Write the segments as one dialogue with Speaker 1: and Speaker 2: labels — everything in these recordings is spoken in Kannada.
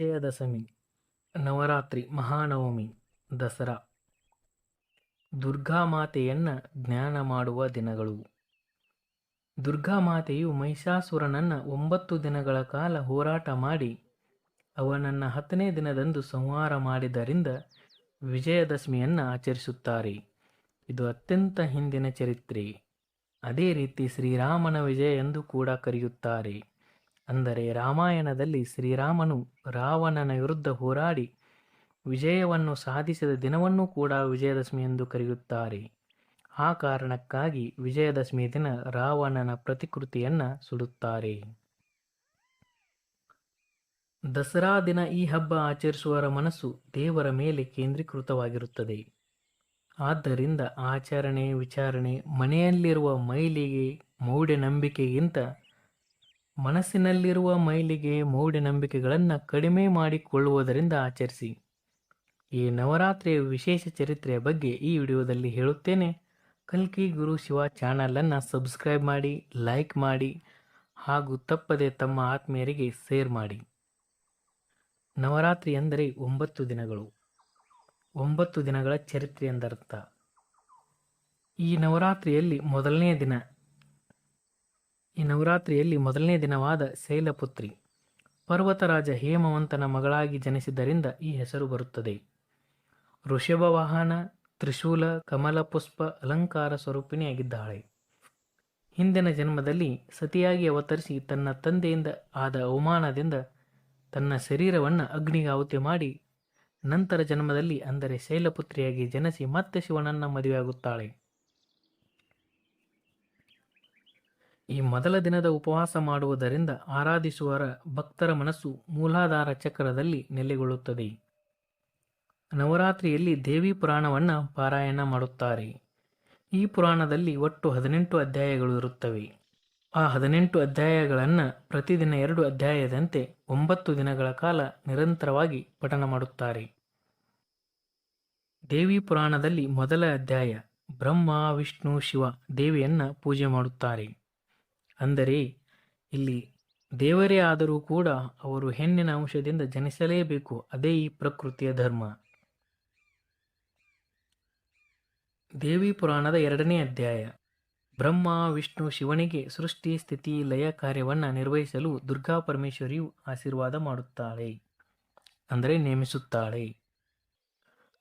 Speaker 1: ವಿಜಯದಶಮಿ ನವರಾತ್ರಿ ಮಹಾನವಮಿ, ದಸರಾ. ದುರ್ಗಾಮಾತೆಯನ್ನ ಜ್ಞಾನ ಮಾಡುವ ದಿನಗಳು. ದುರ್ಗಾಮಾತೆಯು ಮಹಿಷಾಸುರನನ್ನು ಒಂಬತ್ತು ದಿನಗಳ ಕಾಲ ಹೋರಾಟ ಮಾಡಿ, ಅವನನ್ನು ಹತ್ತನೇ ದಿನದಂದು ಸಂಹಾರ ಮಾಡಿದ್ದರಿಂದ ವಿಜಯದಶಮಿಯನ್ನು ಆಚರಿಸುತ್ತಾರೆ. ಇದು ಅತ್ಯಂತ ಹಿಂದಿನ ಚರಿತ್ರೆ. ಅದೇ ರೀತಿ ಶ್ರೀರಾಮನ ವಿಜಯ ಎಂದು ಕೂಡ ಕರೆಯುತ್ತಾರೆ. ಅಂದರೆ ರಾಮಾಯಣದಲ್ಲಿ ಶ್ರೀರಾಮನು ರಾವಣನ ವಿರುದ್ಧ ಹೋರಾಡಿ ವಿಜಯವನ್ನು ಸಾಧಿಸಿದ ದಿನವನ್ನೂ ಕೂಡ ವಿಜಯದಶಮಿ ಎಂದು ಕರೆಯುತ್ತಾರೆ. ಆ ಕಾರಣಕ್ಕಾಗಿ ವಿಜಯದಶಮಿ ದಿನ ರಾವಣನ ಪ್ರತಿಕೃತಿಯನ್ನು ಸುಡುತ್ತಾರೆ. ದಸರಾ ದಿನ ಈ ಹಬ್ಬ ಆಚರಿಸುವವರ ಮನಸ್ಸು ದೇವರ ಮೇಲೆ ಕೇಂದ್ರೀಕೃತವಾಗಿರುತ್ತದೆ. ಆದ್ದರಿಂದ ಆಚರಣೆ, ವಿಚಾರಣೆ, ಮನೆಯಲ್ಲಿರುವ ಮೈಲಿಗೆ ಮೌಢ್ಯನಂಬಿಕೆಗಿಂತ ಮನಸ್ಸಿನಲ್ಲಿರುವ ಮೈಲಿಗೆ ಮೂಢನಂಬಿಕೆಗಳನ್ನು ಕಡಿಮೆ ಮಾಡಿಕೊಳ್ಳುವುದರಿಂದ ಆಚರಿಸಿ. ಈ ನವರಾತ್ರಿಯ ವಿಶೇಷ ಚರಿತ್ರೆಯ ಬಗ್ಗೆ ಈ ವಿಡಿಯೋದಲ್ಲಿ ಹೇಳುತ್ತೇನೆ. ಕಲ್ಕಿ ಗುರು ಶಿವ ಚಾನಲನ್ನು ಸಬ್ಸ್ಕ್ರೈಬ್ ಮಾಡಿ ಲೈಕ್ ಮಾಡಿ, ಹಾಗೂ ತಪ್ಪದೆ ತಮ್ಮ ಆತ್ಮೀಯರಿಗೆ ಸೇರ್ ಮಾಡಿ. ನವರಾತ್ರಿ ಎಂದರೆ ಒಂಬತ್ತು ದಿನಗಳು. ಒಂಬತ್ತು ದಿನಗಳ ಚರಿತ್ರೆ ಎಂದರ್ಥ. ಈ ನವರಾತ್ರಿಯಲ್ಲಿ ಮೊದಲನೇ ದಿನ ಈ ನವರಾತ್ರಿಯಲ್ಲಿ ಮೊದಲನೇ ದಿನವಾದ ಶೈಲಪುತ್ರಿ, ಪರ್ವತರಾಜ ಹೇಮವಂತನ ಮಗಳಾಗಿ ಜನಿಸಿದ್ದರಿಂದ ಈ ಹೆಸರು ಬರುತ್ತದೆ. ಋಷಭ ವಾಹನ ತ್ರಿಶೂಲ ಕಮಲ ಪುಷ್ಪ ಅಲಂಕಾರ ಸ್ವರೂಪಿಣಿಯಾಗಿದ್ದಾಳೆ. ಹಿಂದಿನ ಜನ್ಮದಲ್ಲಿ ಸತಿಯಾಗಿ ಅವತರಿಸಿ ತನ್ನ ತಂದೆಯಿಂದ ಆದ ಅವಮಾನದಿಂದ ತನ್ನ ಶರೀರವನ್ನು ಅಗ್ನಿಗೆ ಮಾಡಿ ನಂತರ ಜನ್ಮದಲ್ಲಿ ಅಂದರೆ ಶೈಲಪುತ್ರಿಯಾಗಿ ಜನಿಸಿ ಮತ್ತೆ ಶಿವನನ್ನ ಮದುವೆಯಾಗುತ್ತಾಳೆ. ಈ ಮೊದಲ ದಿನದ ಉಪವಾಸ ಮಾಡುವುದರಿಂದ ಆರಾಧಿಸುವರ ಭಕ್ತರ ಮನಸ್ಸು ಮೂಲಾಧಾರ ಚಕ್ರದಲ್ಲಿ ನೆಲೆಗೊಳ್ಳುತ್ತದೆ. ನವರಾತ್ರಿಯಲ್ಲಿ ದೇವಿ ಪುರಾಣವನ್ನು ಪಾರಾಯಣ ಮಾಡುತ್ತಾರೆ. ಈ ಪುರಾಣದಲ್ಲಿ ಒಟ್ಟು ಹದಿನೆಂಟು ಅಧ್ಯಾಯಗಳು ಇರುತ್ತವೆ. ಆ ಹದಿನೆಂಟು ಅಧ್ಯಾಯಗಳನ್ನು ಪ್ರತಿದಿನ ಎರಡು ಅಧ್ಯಾಯದಂತೆ ಒಂಬತ್ತು ದಿನಗಳ ಕಾಲ ನಿರಂತರವಾಗಿ ಪಠನ ಮಾಡುತ್ತಾರೆ. ದೇವಿ ಪುರಾಣದಲ್ಲಿ ಮೊದಲ ಅಧ್ಯಾಯ ಬ್ರಹ್ಮ, ವಿಷ್ಣು, ಶಿವ ದೇವಿಯನ್ನು ಪೂಜೆ ಮಾಡುತ್ತಾರೆ. ಅಂದರೆ ಇಲ್ಲಿ ದೇವರೇ ಆದರೂ ಕೂಡ ಅವರು ಹೆಣ್ಣಿನ ಅಂಶದಿಂದ ಜನಿಸಲೇಬೇಕು, ಅದೇ ಈ ಪ್ರಕೃತಿಯ ಧರ್ಮ. ದೇವಿ ಪುರಾಣದ ಎರಡನೇ ಅಧ್ಯಾಯ. ಬ್ರಹ್ಮ, ವಿಷ್ಣು, ಶಿವನಿಗೆ ಸೃಷ್ಟಿ, ಸ್ಥಿತಿ, ಲಯ ಕಾರ್ಯವನ್ನು ನಿರ್ವಹಿಸಲು ದುರ್ಗಾ ಪರಮೇಶ್ವರಿಯು ಆಶೀರ್ವಾದ ಮಾಡುತ್ತಾಳೆ, ಅಂದರೆ ನೇಮಿಸುತ್ತಾಳೆ.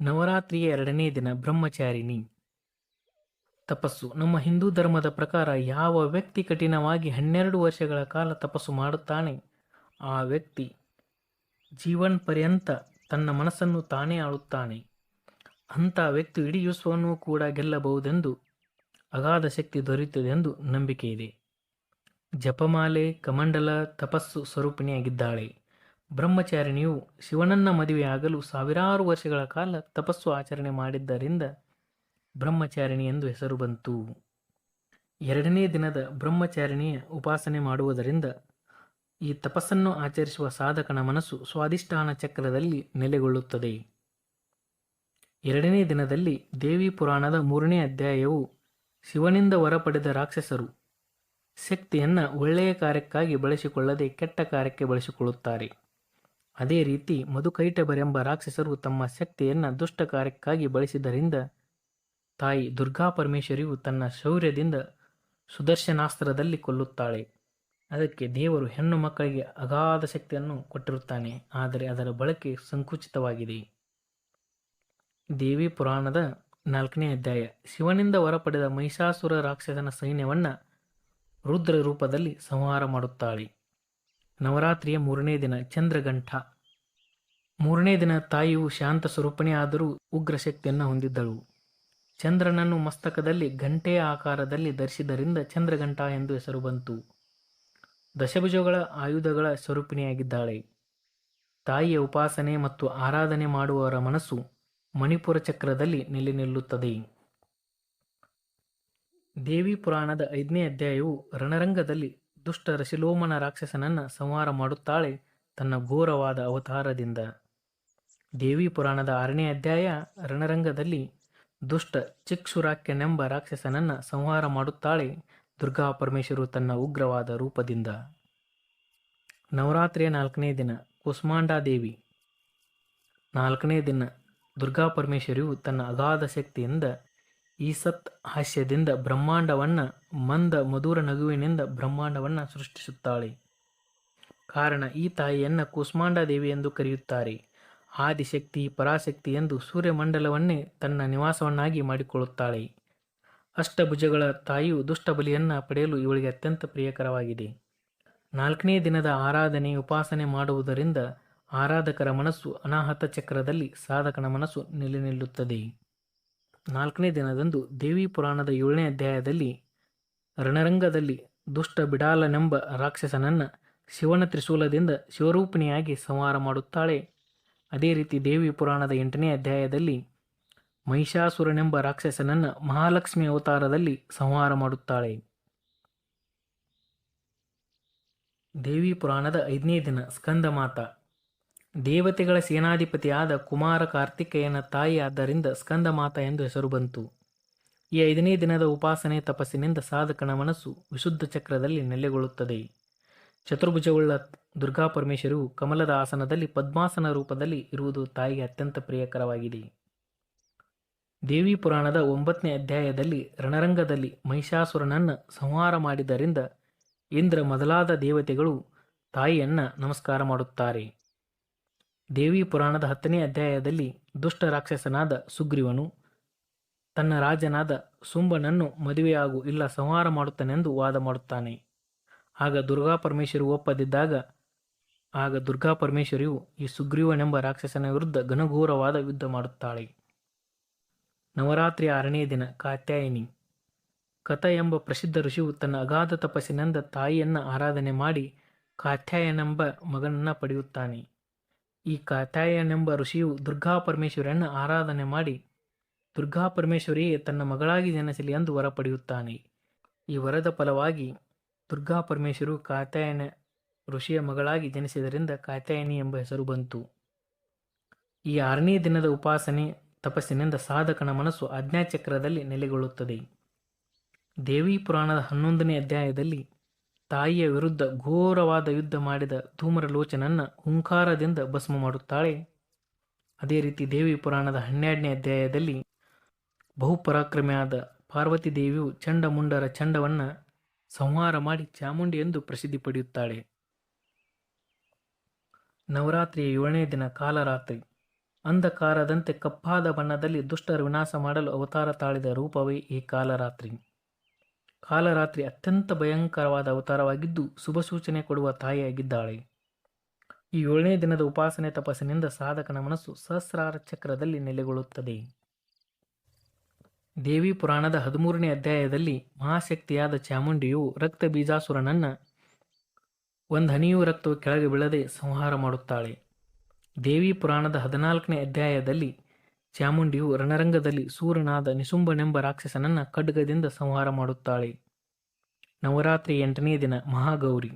Speaker 1: ನವರಾತ್ರಿಯ ಎರಡನೇ ದಿನ ಬ್ರಹ್ಮಚಾರಿಣಿ. ತಪಸ್ಸು. ನಮ್ಮ ಹಿಂದೂ ಧರ್ಮದ ಪ್ರಕಾರ ಯಾವ ವ್ಯಕ್ತಿ ಕಠಿಣವಾಗಿ ಹನ್ನೆರಡು ವರ್ಷಗಳ ಕಾಲ ತಪಸ್ಸು ಮಾಡುತ್ತಾನೆ? ಆ ವ್ಯಕ್ತಿ ಜೀವನ್ ಪರ್ಯಂತ ತನ್ನ ಮನಸ್ಸನ್ನು ತಾನೇ ಆಳುತ್ತಾನೆ. ಅಂಥ ವ್ಯಕ್ತಿ ಇಡೀ ವಿಶ್ವವನ್ನು ಕೂಡ ಗೆಲ್ಲಬಹುದೆಂದು ಅಗಾಧ ಶಕ್ತಿ ದೊರೆಯುತ್ತದೆಂದು ನಂಬಿಕೆ ಇದೆ. ಜಪಮಾಲೆ, ಕಮಂಡಲ, ತಪಸ್ಸು ಸ್ವರೂಪಿಣಿಯಾಗಿದ್ದಾಳೆ. ಬ್ರಹ್ಮಚಾರಿಣಿಯು ಶಿವನನ್ನ ಮದುವೆಯಾಗಲು ಸಾವಿರಾರು ವರ್ಷಗಳ ಕಾಲ ತಪಸ್ಸು ಆಚರಣೆ ಮಾಡಿದ್ದರಿಂದ ಬ್ರಹ್ಮಚಾರಿಣಿ ಎಂದು ಹೆಸರು ಬಂತು. ಎರಡನೇ ದಿನದ ಬ್ರಹ್ಮಚಾರಿಣಿಯ ಉಪಾಸನೆ ಮಾಡುವುದರಿಂದ ಈ ತಪಸ್ಸನ್ನು ಆಚರಿಸುವ ಸಾಧಕನ ಮನಸ್ಸು ಸ್ವಾದಿಷ್ಠಾನ ಚಕ್ರದಲ್ಲಿ ನೆಲೆಗೊಳ್ಳುತ್ತದೆ. ಎರಡನೇ ದಿನದಲ್ಲಿ ದೇವಿ ಪುರಾಣದ ಮೂರನೇ ಅಧ್ಯಾಯವು ಶಿವನಿಂದ ವರ ಪಡೆದ ರಾಕ್ಷಸರು ಶಕ್ತಿಯನ್ನು ಒಳ್ಳೆಯ ಕಾರ್ಯಕ್ಕಾಗಿ ಬಳಸಿಕೊಳ್ಳದೆ ಕೆಟ್ಟ ಕಾರ್ಯಕ್ಕೆ ಬಳಸಿಕೊಳ್ಳುತ್ತಾರೆ. ಅದೇ ರೀತಿ ಮಧುಕೈಟಬರೆಂಬ ರಾಕ್ಷಸರು ತಮ್ಮ ಶಕ್ತಿಯನ್ನು ದುಷ್ಟ ಕಾರ್ಯಕ್ಕಾಗಿ ಬಳಸಿದ್ದರಿಂದ ತಾಯಿ ದುರ್ಗಾ ಪರಮೇಶ್ವರಿಯು ತನ್ನ ಶೌರ್ಯದಿಂದ ಸುದರ್ಶನಾಸ್ತ್ರದಲ್ಲಿ ಕೊಲ್ಲುತ್ತಾಳೆ. ಅದಕ್ಕೆ ದೇವರು ಹೆಣ್ಣು ಮಕ್ಕಳಿಗೆ ಅಗಾಧ ಶಕ್ತಿಯನ್ನು ಕೊಟ್ಟಿರುತ್ತಾನೆ, ಆದರೆ ಅದರ ಬಳಕೆ ಸಂಕುಚಿತವಾಗಿದೆ. ದೇವಿ ಪುರಾಣದ ನಾಲ್ಕನೇ ಅಧ್ಯಾಯ. ಶಿವನಿಂದ ಹೊರಪಡೆದ ಮಹಿಷಾಸುರ ರಾಕ್ಷಸನ ಸೈನ್ಯವನ್ನು ರುದ್ರ ರೂಪದಲ್ಲಿ ಸಂಹಾರ ಮಾಡುತ್ತಾಳೆ. ನವರಾತ್ರಿಯ ಮೂರನೇ ದಿನ ಚಂದ್ರಗಂಠ ಮೂರನೇ ದಿನ ತಾಯಿಯು ಶಾಂತ ಸ್ವರೂಪಣೆ ಆದರೂ ಉಗ್ರ ಶಕ್ತಿಯನ್ನು ಹೊಂದಿದ್ದಳು. ಚಂದ್ರನನ್ನು ಮಸ್ತಕದಲ್ಲಿ ಘಂಟೆಯ ಆಕಾರದಲ್ಲಿ ಧರಿಸಿದ್ದರಿಂದ ಚಂದ್ರಘಂಟ ಎಂದು ಹೆಸರು ಬಂತು. ದಶಭುಜಗಳ ಆಯುಧಗಳ ಸ್ವರೂಪಿಣಿಯಾಗಿದ್ದಾಳೆ. ತಾಯಿಯ ಉಪಾಸನೆ ಮತ್ತು ಆರಾಧನೆ ಮಾಡುವವರ ಮನಸ್ಸು ಮಣಿಪುರ ಚಕ್ರದಲ್ಲಿ ನೆಲೆ ನಿಲ್ಲುತ್ತದೆ ದೇವಿ ಪುರಾಣದ ಐದನೇ ಅಧ್ಯಾಯವು ರಣರಂಗದಲ್ಲಿ ದುಷ್ಟ ರಶಿಲೋಮನ ರಾಕ್ಷಸನನ್ನು ಸಂಹಾರ ಮಾಡುತ್ತಾಳೆ ತನ್ನ ಘೋರವಾದ ಅವತಾರದಿಂದ. ದೇವಿ ಪುರಾಣದ ಆರನೇ ಅಧ್ಯಾಯ ರಣರಂಗದಲ್ಲಿ ದುಷ್ಟ ಚಿಕ್ಷುರಾಕ್ಯನೆಂಬ ರಾಕ್ಷಸನನ್ನ ಸಂಹಾರ ಮಾಡುತ್ತಾಳೆ ದುರ್ಗಾ ಪರಮೇಶ್ವರು ತನ್ನ ಉಗ್ರವಾದ ರೂಪದಿಂದ. ನವರಾತ್ರಿಯ ನಾಲ್ಕನೇ ದಿನ, ಕುಸ್ಮಾಂಡಾದೇವಿ. ನಾಲ್ಕನೇ ದಿನ, ದುರ್ಗಾ ಪರಮೇಶ್ವರಿಯು ತನ್ನ ಅಗಾಧ ಶಕ್ತಿಯಿಂದ ಈಸತ್ ಹಾಸ್ಯದಿಂದ ಬ್ರಹ್ಮಾಂಡವನ್ನು, ಮಂದ ಮಧುರ ನಗುವಿನಿಂದ ಬ್ರಹ್ಮಾಂಡವನ್ನು ಸೃಷ್ಟಿಸುತ್ತಾಳೆ. ಕಾರಣ, ಈ ತಾಯಿಯನ್ನು ಕುಸ್ಮಾಂಡಾದೇವಿ ಎಂದು ಕರೆಯುತ್ತಾರೆ. ಆದಿಶಕ್ತಿ, ಪರಾಶಕ್ತಿ ಎಂದು ಸೂರ್ಯಮಂಡಲವನ್ನೇ ತನ್ನ ನಿವಾಸವನ್ನಾಗಿ ಮಾಡಿಕೊಳ್ಳುತ್ತಾಳೆ. ಅಷ್ಟಭುಜಗಳ ತಾಯಿಯು ದುಷ್ಟಬಲಿಯನ್ನು ಪಡೆಯಲು ಇವಳಿಗೆ ಅತ್ಯಂತ ಪ್ರಿಯಕರವಾಗಿದೆ. ನಾಲ್ಕನೇ ದಿನದ ಆರಾಧನೆ, ಉಪಾಸನೆ ಮಾಡುವುದರಿಂದ ಆರಾಧಕರ ಮನಸ್ಸು ಅನಾಹತ ಚಕ್ರದಲ್ಲಿ ಸಾಧಕನ ಮನಸ್ಸು ನೆಲೆ ನಿಲ್ಲುತ್ತದೆ. ನಾಲ್ಕನೇ ದಿನದಂದು ದೇವಿ ಪುರಾಣದ ಏಳನೇ ಅಧ್ಯಾಯದಲ್ಲಿ ರಣರಂಗದಲ್ಲಿ ದುಷ್ಟ ಬಿಡಾಲನೆಂಬ ರಾಕ್ಷಸನನ್ನು ಶಿವನ ತ್ರಿಶೂಲದಿಂದ ಶಿವರೂಪಿಣಿಯಾಗಿ ಸಂಹಾರ ಮಾಡುತ್ತಾಳೆ. ಅದೇ ರೀತಿ ದೇವಿ ಪುರಾಣದ ಎಂಟನೇ ಅಧ್ಯಾಯದಲ್ಲಿ ಮಹಿಷಾಸುರನೆಂಬ ರಾಕ್ಷಸನನ್ನು ಮಹಾಲಕ್ಷ್ಮಿ ಅವತಾರದಲ್ಲಿ ಸಂಹಾರ ಮಾಡುತ್ತಾಳೆ. ದೇವಿ ಪುರಾಣದ ಐದನೇ ದಿನ ಸ್ಕಂದ ಮಾತ ದೇವತೆಗಳ ಸೇನಾಧಿಪತಿಯಾದ ಕುಮಾರ ಕಾರ್ತಿಕೇಯನ ತಾಯಿ ಆದ್ದರಿಂದ ಸ್ಕಂದ ಮಾತ ಎಂದು ಹೆಸರು ಬಂತು. ಈ ಐದನೇ ದಿನದ ಉಪಾಸನೆ ತಪಸ್ಸಿನಿಂದ ಸಾಧಕನ ಮನಸ್ಸು ವಿಶುದ್ಧ ಚಕ್ರದಲ್ಲಿ ನೆಲೆಗೊಳ್ಳುತ್ತದೆ. ಚತುರ್ಭುಜವುಳ್ಳ ದುರ್ಗಾ ಪರಮೇಶ್ವರಿಯು ಕಮಲದ ಆಸನದಲ್ಲಿ ಪದ್ಮಾಸನ ರೂಪದಲ್ಲಿ ಇರುವುದು ತಾಯಿಗೆ ಅತ್ಯಂತ ಪ್ರಿಯಕರವಾಗಿದೆ. ದೇವಿ ಪುರಾಣದ ಒಂಬತ್ತನೇ ಅಧ್ಯಾಯದಲ್ಲಿ ರಣರಂಗದಲ್ಲಿ ಮಹಿಷಾಸುರನನ್ನು ಸಂಹಾರ ಮಾಡಿದ್ದರಿಂದ ಇಂದ್ರ ಮೊದಲಾದ ದೇವತೆಗಳು ತಾಯಿಯನ್ನು ನಮಸ್ಕಾರ ಮಾಡುತ್ತಾರೆ. ದೇವಿ ಪುರಾಣದ ಹತ್ತನೇ ಅಧ್ಯಾಯದಲ್ಲಿ ದುಷ್ಟ ರಾಕ್ಷಸನಾದ ಸುಗ್ರೀವನು ತನ್ನ ರಾಜನಾದ ಸುಂಬನನ್ನು ಮದುವೆಯಾಗು ಇಲ್ಲ ಸಂಹಾರ ಮಾಡುತ್ತಾನೆಂದು ವಾದ ಮಾಡುತ್ತಾನೆ. ಆಗ ದುರ್ಗಾ ಪರಮೇಶ್ವರಿ ಒಪ್ಪದಿದ್ದಾಗ, ಆಗ ದುರ್ಗಾ ಪರಮೇಶ್ವರಿಯು ಈ ಸುಗ್ರೀವನೆಂಬ ರಾಕ್ಷಸನ ವಿರುದ್ಧ ಘನಘೋರವಾದ ಯುದ್ಧ ಮಾಡುತ್ತಾಳೆ. ನವರಾತ್ರಿ ಆರನೇ ದಿನ, ಕಾತ್ಯಾಯಿನಿ. ಕಥ ಎಂಬ ಪ್ರಸಿದ್ಧ ಋಷಿಯು ತನ್ನ ಅಗಾಧ ತಪಸ್ಸಿನಿಂದ ತಾಯಿಯನ್ನು ಆರಾಧನೆ ಮಾಡಿ ಕಾತ್ಯಾಯನೆಂಬ ಮಗನನ್ನು ಪಡೆಯುತ್ತಾನೆ. ಈ ಕಾತ್ಯಾಯನೆಂಬ ಋಷಿಯು ದುರ್ಗಾ ಪರಮೇಶ್ವರಿಯನ್ನು ಆರಾಧನೆ ಮಾಡಿ, ದುರ್ಗಾ ಪರಮೇಶ್ವರಿಯೇ, ತನ್ನ ಮಗಳಾಗಿ ಜನಿಸಲಿ ಎಂದು ವರ ಪಡೆಯುತ್ತಾನೆ. ಈ ವರದ ಫಲವಾಗಿ ದುರ್ಗಾ ಪರಮೇಶ್ವರು ಕಾತ್ಯಾಯನ ಋಷಿಯ ಮಗಳಾಗಿ ಜನಿಸಿದರಿಂದ ಕಾತ್ಯಾಯನಿ ಎಂಬ ಹೆಸರು ಬಂತು. ಈ ಆರನೇ ದಿನದ ಉಪಾಸನೆ ತಪಸ್ಸಿನಿಂದ ಸಾಧಕನ ಮನಸ್ಸು ಆಜ್ಞಾಚಕ್ರದಲ್ಲಿ ನೆಲೆಗೊಳ್ಳುತ್ತದೆ. ದೇವಿ ಪುರಾಣದ ಹನ್ನೊಂದನೇ ಅಧ್ಯಾಯದಲ್ಲಿ ತಾಯಿಯ ವಿರುದ್ಧ ಘೋರವಾದ ಯುದ್ಧ ಮಾಡಿದ ಧೂಮ್ರಲೋಚನನ್ನ ಹುಂಕಾರದಿಂದ ಭಸ್ಮ ಮಾಡುತ್ತಾಳೆ. ಅದೇ ರೀತಿ ದೇವಿ ಪುರಾಣದ ಹನ್ನೆರಡನೇ ಅಧ್ಯಾಯದಲ್ಲಿ ಬಹುಪರಾಕ್ರಮಿಯಾದ ಪಾರ್ವತಿ ದೇವಿಯು ಚಂಡಮುಂಡರ ಚಂಡವನ್ನ ಸಂಹಾರ ಮಾಡಿ ಚಾಮುಂಡಿ ಎಂದು ಪ್ರಸಿದ್ಧಿ ಪಡೆಯುತ್ತಾಳೆ. ನವರಾತ್ರಿಯ ಏಳನೇ ದಿನ ಕಾಲರಾತ್ರಿ. ಅಂಧಕಾರದಂತೆ ಕಪ್ಪಾದ ಬಣ್ಣದಲ್ಲಿ ದುಷ್ಟರ ವಿನಾಶ ಮಾಡಲು ಅವತಾರ ತಾಳಿದ ರೂಪವೇ ಈ ಕಾಲರಾತ್ರಿ. ಕಾಲರಾತ್ರಿ ಅತ್ಯಂತ ಭಯಂಕರವಾದ ಅವತಾರವಾಗಿದ್ದು ಶುಭ ಸೂಚನೆ ಕೊಡುವ ತಾಯಿಯಾಗಿದ್ದಾಳೆ. ಈ ಏಳನೇ ದಿನದ ಉಪಾಸನೆ ತಪಸ್ಸಿನಿಂದ ಸಾಧಕನ ಮನಸ್ಸು ಸಹಸ್ರಾರ ಚಕ್ರದಲ್ಲಿ ನೆಲೆಗೊಳ್ಳುತ್ತದೆ. ದೇವಿ ಪುರಾಣದ ಹದಿಮೂರನೇ ಅಧ್ಯಾಯದಲ್ಲಿ ಮಹಾಶಕ್ತಿಯಾದ ಚಾಮುಂಡಿಯು ರಕ್ತ ಬೀಜಾಸುರನನ್ನು ಒಂದು ಹನಿಯೂ ರಕ್ತವು ಕೆಳಗೆ ಬೀಳದೆ ಸಂಹಾರ ಮಾಡುತ್ತಾಳೆ. ದೇವಿ ಪುರಾಣದ ಹದಿನಾಲ್ಕನೇ ಅಧ್ಯಾಯದಲ್ಲಿ ಚಾಮುಂಡಿಯು ರಣರಂಗದಲ್ಲಿ ಸೂರ್ಯನಾದ ನಿಸುಂಬನೆಂಬ ರಾಕ್ಷಸನನ್ನು ಖಡ್ಗದಿಂದ ಸಂಹಾರ ಮಾಡುತ್ತಾಳೆ. ನವರಾತ್ರಿ ಎಂಟನೇ ದಿನ ಮಹಾಗೌರಿ.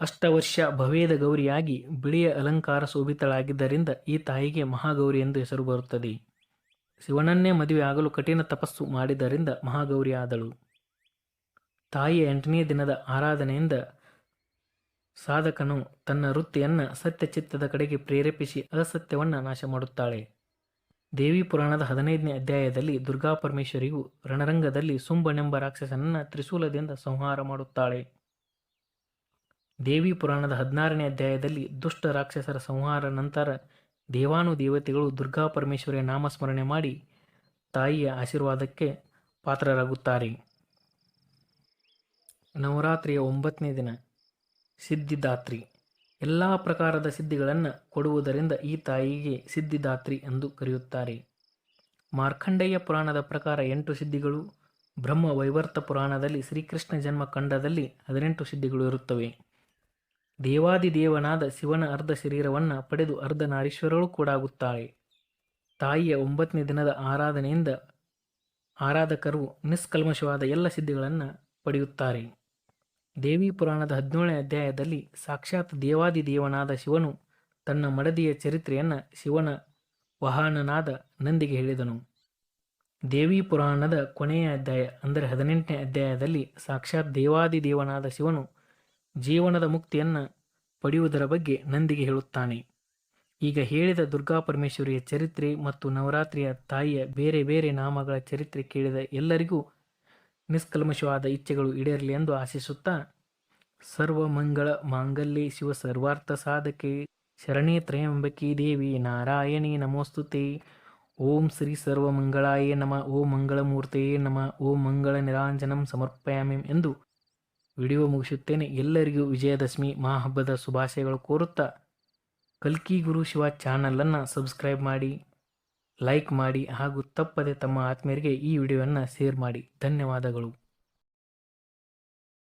Speaker 1: ಅಷ್ಟವರ್ಷ ಭವೇದ ಗೌರಿಯಾಗಿ ಬಿಳಿಯ ಅಲಂಕಾರ ಶೋಭಿತಳಾಗಿದ್ದರಿಂದ ಈ ತಾಯಿಗೆ ಮಹಾಗೌರಿ ಎಂದು ಹೆಸರು ಬರುತ್ತದೆ. ಶಿವನನ್ನೇ ಮದುವೆ ಆಗಲು ಕಠಿಣ ತಪಸ್ಸು ಮಾಡಿದ್ದರಿಂದ ಮಹಾಗೌರಿ ಆದಳು. ತಾಯಿಯ ಎಂಟನೇ ದಿನದ ಆರಾಧನೆಯಿಂದ ಸಾಧಕನು ತನ್ನ ವೃತ್ತಿಯನ್ನು ಸತ್ಯಚಿತ್ತದ ಕಡೆಗೆ ಪ್ರೇರೇಪಿಸಿ ಅಸತ್ಯವನ್ನು ನಾಶ ಮಾಡುತ್ತಾಳೆ ದೇವಿ ಪುರಾಣದ ಹದಿನೈದನೇ ಅಧ್ಯಾಯದಲ್ಲಿ ದುರ್ಗಾ ಪರಮೇಶ್ವರಿಯು ರಣರಂಗದಲ್ಲಿ ಸುಂಬನೆಂಬ ರಾಕ್ಷಸನನ್ನು ತ್ರಿಶೂಲದಿಂದ ಸಂಹಾರ ಮಾಡುತ್ತಾಳೆ. ದೇವಿ ಪುರಾಣದ ಹದಿನಾರನೇ ಅಧ್ಯಾಯದಲ್ಲಿ ದುಷ್ಟ ರಾಕ್ಷಸರ ಸಂಹಾರ ನಂತರ ದೇವಾನು ದೇವತೆಗಳು ದುರ್ಗಾ ಪರಮೇಶ್ವರಿಯ ನಾಮಸ್ಮರಣೆ ಮಾಡಿ ತಾಯಿಯ ಆಶೀರ್ವಾದಕ್ಕೆ ಪಾತ್ರರಾಗುತ್ತಾರೆ. ನವರಾತ್ರಿಯ ಒಂಬತ್ತನೇ ದಿನ, ಸಿದ್ಧಿದಾತ್ರಿ. ಎಲ್ಲ ಪ್ರಕಾರದ ಸಿದ್ಧಿಗಳನ್ನು ಕೊಡುವುದರಿಂದ ಈ ತಾಯಿಗೆ ಸಿದ್ಧಿದಾತ್ರಿ ಎಂದು ಕರೆಯುತ್ತಾರೆ. ಮಾರ್ಕಂಡೇಯ ಪುರಾಣದ ಪ್ರಕಾರ ಎಂಟು ಸಿದ್ಧಿಗಳು, ಬ್ರಹ್ಮ ವೈವರ್ತ ಪುರಾಣದಲ್ಲಿ ಶ್ರೀಕೃಷ್ಣ ಜನ್ಮ ಖಂಡದಲ್ಲಿ ಹದಿನೆಂಟು ಸಿದ್ಧಿಗಳು ಇರುತ್ತವೆ. ದೇವಾದಿದೇವನಾದ ಶಿವನ ಅರ್ಧ ಶರೀರವನ್ನು ಪಡೆದು ಅರ್ಧ ನಾರೀಶ್ವರಳು ಕೂಡ ಆಗುತ್ತಾಳೆ ತಾಯಿಯ ಒಂಬತ್ತನೇ ದಿನದ ಆರಾಧನೆಯಿಂದ ಆರಾಧಕರು ನಿಷ್ಕಲ್ಮಶವಾದ ಎಲ್ಲ ಸಿದ್ಧಿಗಳನ್ನು ಪಡೆಯುತ್ತಾರೆ. ದೇವಿ ಪುರಾಣದ ಹದಿನೇಳನೇ ಅಧ್ಯಾಯದಲ್ಲಿ ಸಾಕ್ಷಾತ್ ದೇವಾದಿದೇವನಾದ ಶಿವನು ತನ್ನ ಮಡದಿಯ ಚರಿತ್ರೆಯನ್ನು ಶಿವನ ವಾಹನನಾದ ನಂದಿಗೆ ಹೇಳಿದನು. ದೇವಿ ಪುರಾಣದ ಕೊನೆಯ ಅಧ್ಯಾಯ, ಅಂದರೆ ಹದಿನೆಂಟನೇ ಅಧ್ಯಾಯದಲ್ಲಿ ಸಾಕ್ಷಾತ್ ದೇವಾದಿದೇವನಾದ ಶಿವನು ಜೀವನದ ಮುಕ್ತಿಯನ್ನು ಪಡೆಯುವುದರ ಬಗ್ಗೆ ನಂದಿಗೆ ಹೇಳುತ್ತಾನೆ. ಈಗ ಹೇಳಿದ ದುರ್ಗಾ ಪರಮೇಶ್ವರಿಯ ಚರಿತ್ರೆ ಮತ್ತು ನವರಾತ್ರಿಯ ತಾಯಿಯ ಬೇರೆ ಬೇರೆ ನಾಮಗಳ ಚರಿತ್ರೆ ಕೇಳಿದ ಎಲ್ಲರಿಗೂ ನಿಷ್ಕಲ್ಮಶವಾದ ಇಚ್ಛೆಗಳು ಈಡೇರಲಿ ಎಂದು ಆಶಿಸುತ್ತಾ, ಸರ್ವಮಂಗಳ ಮಾಂಗಲ್ಯೆ ಶಿವ ಸರ್ವಾರ್ಥ ಸಾಧಕೆ, ಶರಣೇ ತ್ರಯಂಬಕಿ ದೇವಿ ನಾರಾಯಣಿ ನಮೋಸ್ತುತೆ, ಓಂ ಶ್ರೀ ಸರ್ವಮಂಗಳಾಯೇ ನಮ, ಓಂ ಮಂಗಳಮೂರ್ತೆಯೇ ನಮ, ಓಂ ಮಂಗಳ ನಿರಾಂಜನಂ ಸಮರ್ಪಯಾಮಿ ಎಂದು ವಿಡಿಯೋ ಮುಗಿಸುತ್ತೇನೆ. ಎಲ್ಲರಿಗೂ ವಿಜಯದಶಮಿ ಮಹಾಹಬ್ಬದ ಶುಭಾಶಯಗಳು ಕೋರುತ್ತಾ ಕಲ್ಕಿ ಗುರು ಶಿವ ಚಾನಲನ್ನು ಸಬ್ಸ್ಕ್ರೈಬ್ ಮಾಡಿ ಲೈಕ್ ಮಾಡಿ ಹಾಗೂ ತಪ್ಪದೆ ತಮ್ಮ ಆತ್ಮೀಯರಿಗೆ ಈ ವಿಡಿಯೋವನ್ನು ಶೇರ್ ಮಾಡಿ. ಧನ್ಯವಾದಗಳು.